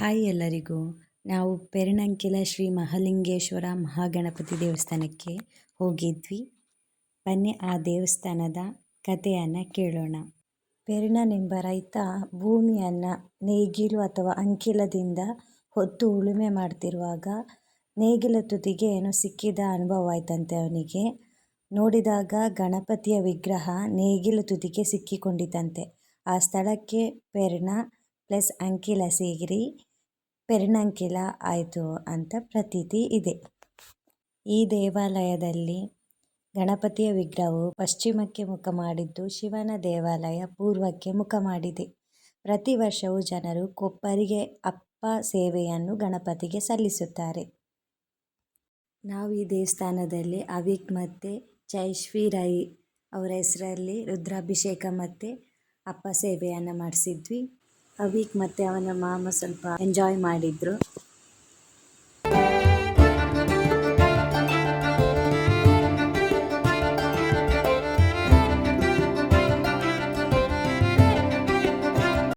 Hi ಎಲ್ಲರಿಗೂ. ನಾವು ಪೆರಣಂಕಿಲ ಶ್ರೀ ಮಹಾಲಿಂಗೇಶ್ವರ ಮಹಾಗಣಪತಿ ದೇವಸ್ಥಾನಕ್ಕೆ ಹೋಗಿದ್ವಿ. ಬನ್ನಿ ಆ ದೇವಸ್ಥಾನದ ಕಥೆಯನ್ನು ಕೇಳೋಣ. ಪೆರಣನೆಂಬ ರೈತ ಭೂಮಿಯನ್ನು ನೇಗಿಲು ಅಥವಾ ಅಂಕಿಲದಿಂದ ಹೊತ್ತು ಉಳುಮೆ ಮಾಡ್ತಿರುವಾಗ ನೇಗಿಲ ತುದಿಗೆ ಏನೋ ಸಿಕ್ಕಿದ ಅನುಭವ ಆಯ್ತಂತೆ ಅವನಿಗೆ. ನೋಡಿದಾಗ ಗಣಪತಿಯ ವಿಗ್ರಹ ನೇಗಿಲು ತುದಿಗೆ ಸಿಕ್ಕಿಕೊಂಡಿತಂತೆ. ಆ ಸ್ಥಳಕ್ಕೆ ಪೆರ್ಣ ಪ್ಲಸ್ ಅಂಕಿಲ ಸೇರಿ ಪೆರ್ಣಂಕಿಲ ಆಯಿತು ಅಂತ ಪ್ರತೀತಿ ಇದೆ. ಈ ದೇವಾಲಯದಲ್ಲಿ ಗಣಪತಿಯ ವಿಗ್ರಹವು ಪಶ್ಚಿಮಕ್ಕೆ ಮುಖ ಮಾಡಿದ್ದು ಶಿವನ ದೇವಾಲಯ ಪೂರ್ವಕ್ಕೆ ಮುಖ ಮಾಡಿದೆ. ಪ್ರತಿ ವರ್ಷವೂ ಜನರು ಕೊಪ್ಪರಿಗೆ ಅಪ್ಪ ಸೇವೆಯನ್ನು ಗಣಪತಿಗೆ ಸಲ್ಲಿಸುತ್ತಾರೆ. ನಾವು ಈ ದೇವಸ್ಥಾನದಲ್ಲಿ ಅವಿಕ್ ಮತ್ತು ಜೈಶ್ವಿ ರೈ ಅವರ ಹೆಸರಲ್ಲಿ ರುದ್ರಾಭಿಷೇಕ ಮತ್ತು ಅಪ್ಪ ಸೇವೆಯನ್ನು ಮಾಡಿಸಿದ್ವಿ. ಅವಿಕ್ ಮತ್ತೆ ಅವನ ಮಾಮ ಸ್ವಲ್ಪ ಎಂಜಾಯ್ ಮಾಡಿದರು.